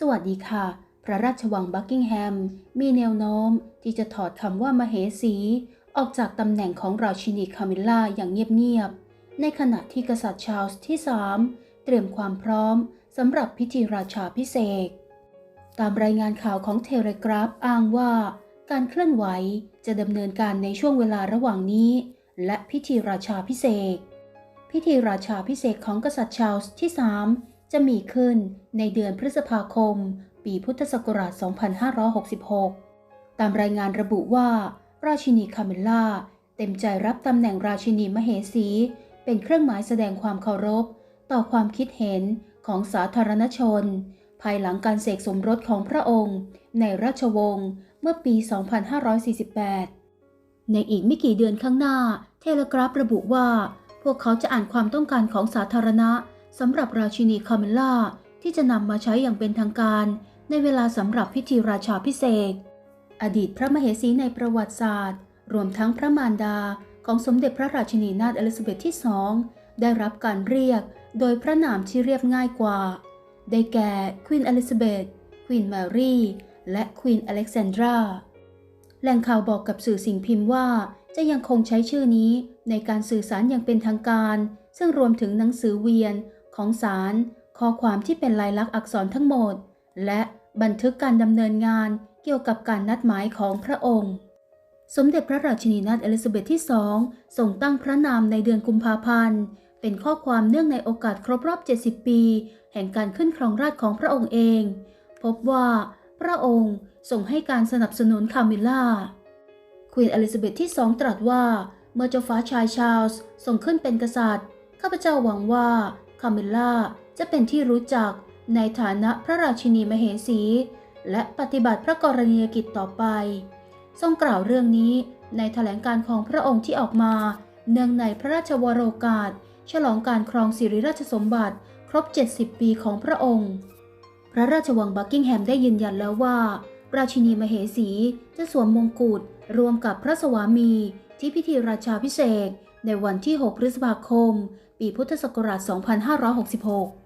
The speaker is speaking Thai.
สวัสดีค่ะ พระราชวังบักกิงแฮม มีแนวโน้มที่จะถอดคำว่ามเหสี ออกจากตำแหน่งของราชินีคามิลล่าอย่างเงียบๆ ในขณะที่กษัตริย์ชาร์ลส์ที่ 3 เตรียมความพร้อมสำหรับพิธีราชาพิเศษ ตามรายงานข่าวของเทเลกราฟอ้างว่า การเคลื่อนไหวจะดำเนินการในช่วงเวลาระหว่างนี้ และพิธีราชาพิเศษ พิธีราชาพิเศษของกษัตริย์ชาร์ลส์ที่ 3 จะมีขึ้นในเดือนพฤษภาคม ปีพุทธศักราช 2566 ตามรายงานระบุว่า ราชินีคาเมลล่า เต็มใจรับตำแหน่งราชินีมเหสี เป็นเครื่องหมายแสดงความเคารพ ต่อความคิดเห็นของสาธารณชน ภายหลังการเสกสมรสของพระองค์ ในราชวงศ์เมื่อปี 2548 ในอีกไม่กี่เดือนข้างหน้า เทเลกราฟระบุว่า พวกเขาจะอ่านความต้องการของสาธารณะ สำหรับราชินีคาเมลล่าที่จะนำมาใช้อย่างเป็นทางการในเวลาสำหรับพิธีราชาพิเศษ อดีตพระมเหสีในประวัติศาสตร์ รวมทั้งพระมารดาของสมเด็จพระราชินีนาถอลิซาเบธที่สองได้รับการเรียกโดยพระนามที่เรียบง่ายกว่า ได้แก่ควีนอลิซาเบธควีนแมรี่และควีนอเล็กซานดราแหล่งข่าวบอกกับสื่อสิ่งพิมพ์ว่าจะยังคงใช้ชื่อนี้ในการสื่อสารอย่างเป็นทางการ ซึ่งรวมถึงหนังสือเวียน ของศาลข้อความที่เป็นลายลักษณ์อักษรทั้งหมด และบันทึกการดำเนินงานเกี่ยวกับการนัดหมายของพระองค์ สมเด็จพระราชินีนาถเอลิซาเบธที่สองทรงตั้งพระนามในเดือนกุมภาพันธ์ เป็นข้อความเนื่องในโอกาสครบรอบ 70 ปี แห่งการขึ้นครองราชของพระองค์เอง พบว่าพระองค์ทรงให้การสนับสนุนคามิลล่า ควีนอลิซาเบธที่สองตรัสว่า เมื่อเจ้าฟ้าชายชาลส์ทรงขึ้นเป็นกษัตริย์ ข้าพเจ้าหวังว่า คาเมลล่าจะเป็นที่รู้จักในฐานะพระราชินีมเหสี และปฏิบัติพระกรณียกิจต่อไป ทรงกล่าวเรื่องนี้ในแถลงการของพระองค์ที่ออกมา เนื่องในพระราชวโรกาส ฉลองการครองสิริราชสมบัติครบ 70 ปีของพระองค์ พระราชวังบักกิงแฮมได้ยืนยันแล้วว่า ราชินีมเหสีจะสวมมงกุฎรวมกับพระสวามีที่พิธีราชาพิเศษในวันที่ 6 พฤษภาคม ปีพุทธศักราช 2566